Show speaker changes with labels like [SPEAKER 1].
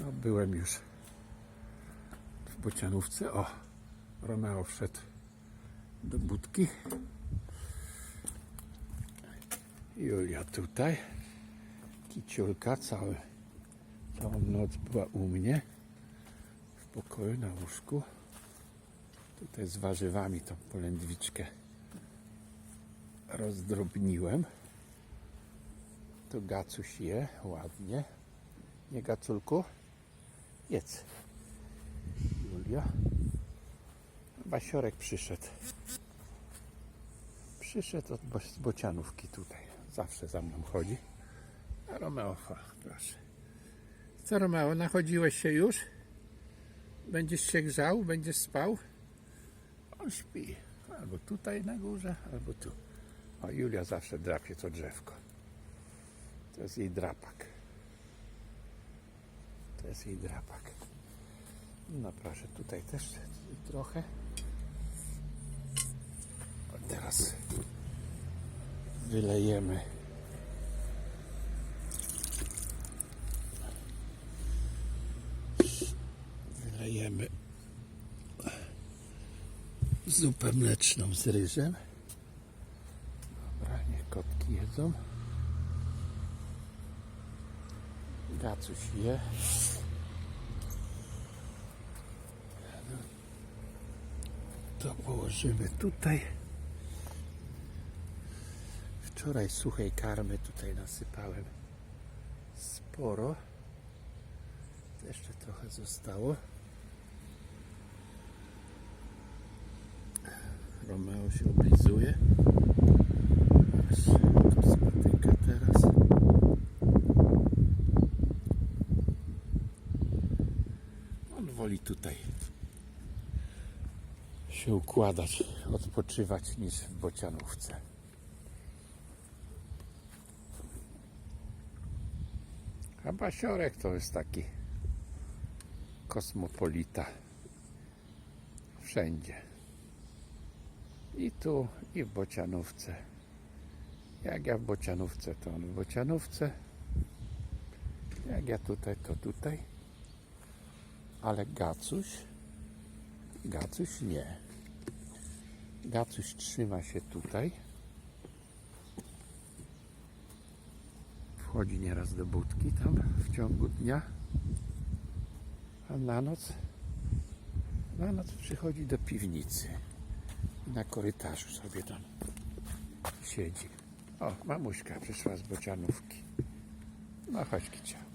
[SPEAKER 1] No, byłem już w Bocianówce. O, Romeo wszedł do budki. Julia tutaj. Kiciulka cały, całą noc była u mnie w pokoju na łóżku. Tutaj z warzywami tą polędwiczkę rozdrobniłem. Tu gacuś je ładnie. Nie gaculku? Jedz. Julia. Basiorek przyszedł. Przyszedł od Bo- z bocianówki tutaj. Zawsze za mną chodzi. A Romeo, proszę. Co Romeo, nachodziłeś się już? Będziesz się grzał? Będziesz spał? On śpi. Albo tutaj na górze, albo tu. O, Julia zawsze drapie to drzewko. To jest jej drapak. To jest jej drapak. No proszę, tutaj też trochę. Teraz wylejemy. Wylejemy zupę mleczną z ryżem. Dobra, niech kotki jedzą. Gacuś je. To położymy tutaj. Wczoraj suchej karmy tutaj nasypałem sporo. Jeszcze trochę zostało. Romeo się oblizuje. Aż tu spotyka teraz. On woli tutaj się układać, odpoczywać niż w bocianówce. A Basiorek to jest taki kosmopolita. Wszędzie. I tu, i w bocianówce. Jak ja w bocianówce, to on w bocianówce. Jak ja tutaj, to tutaj. Ale Gacuś, Gacuś nie. Gacuś trzyma się tutaj. Wchodzi nieraz do budki tam w ciągu dnia. A na noc, na noc przychodzi do piwnicy. Na korytarzu sobie tam siedzi. O, mamuśka przyszła z bocianówki. No chodź kicia.